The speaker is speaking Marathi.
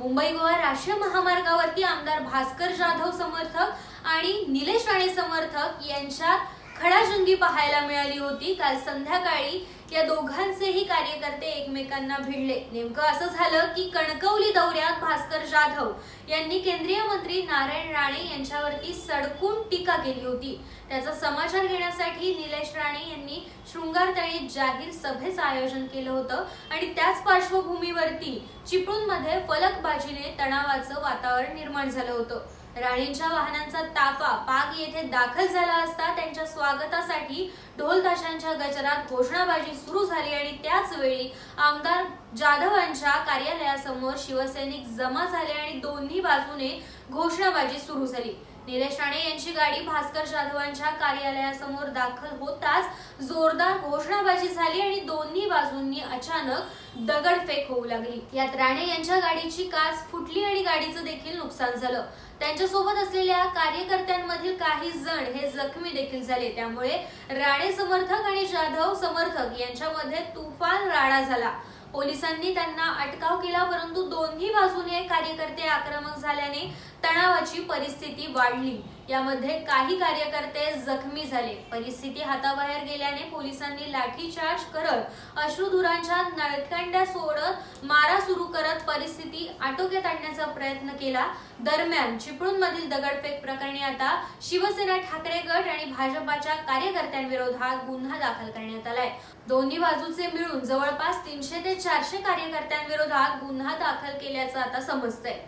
मुंबई गोवा राष्ट्रीय महामार्गावरती आमदार भास्कर जाधव समर्थक आणि निलेश राणे समर्थक यांच्यात खडाजंगी पाहायला मिळाली होती. काल संध्याकाळी या दोघांचेही कार्यकर्ते एकमेकांना भिडले. नेमकं असं झालं की कणकवली दौऱ्यात भास्कर जाधव यांनी केंद्रीय मंत्री नारायण राणे यांच्यावरती सडकून टीका केली होती. त्याचा समाचार घेण्यासाठी निलेश राणे यांनी शृंगारतळी जाहीर सभेचं आयोजन केलं होतं आणि त्याच पार्श्वभूमीवरती चिपळूणमध्ये फलकबाजीने तणावाचं वातावरण निर्माण झालं होतं. राणेंच्या वाहनांचा ताफा पाग येथे दाखल झाला असता त्यांच्या स्वागतासाठी ढोल ताशांच्या गजरात घोषणाबाजी सुरू झाली आणि त्याच वेळी आमदार जाधव यांच्या कार्यालयासमोर शिवसैनिक जमा झाले आणि दोन्ही बाजूने घोषणाबाजी सुरू झाली. निलेश राणे यांची गाडी भास्कर जाधवांच्या कार्यालयासमोर दाखल होताच जोरदार घोषणाबाजी झाली आणि दोन्ही बाजूंनी अचानक दगडफेक होऊ लागली. यात राणे यांच्या गाडीची काच फुटली आणि गाडीचं देखील नुकसान झालं. त्यांच्यासोबत असलेल्या कार्यकर्त्यांमधील काही जण हे जखमी देखील झाले. त्यामुळे राणे समर्थक आणि जाधव समर्थक यांच्यामध्ये तुफान राडा झाला. पोलिसांनी त्यांना अटकाव केला परंतु दोन्ही बाजूने कार्यकर्ते आक्रमक झाल्याने तणावाची परिस्थिती वाढली. यामध्ये काही कार्यकर्ते जखमी झाले. परिस्थिती हाताबाहेर गेल्याने पोलिसांनी लाठीचार्ज करत अश्रुधुरांच्या नळकंड्या सोडत मारा सुरू करत परिस्थिती आटोक्यात आणण्याचा प्रयत्न केला. दरम्यान चिपळूणमधील दगडफेक प्रकरणी आता शिवसेना ठाकरे गट आणि भाजपाच्या कार्यकर्त्यांविरोधात गुन्हा दाखल करण्यात आलाय. दोन्ही बाजूचे मिळून जवळपास तीनशे ते चारशे कार्यकर्त्यांविरोधात गुन्हा दाखल केल्याचं आता समजतंय.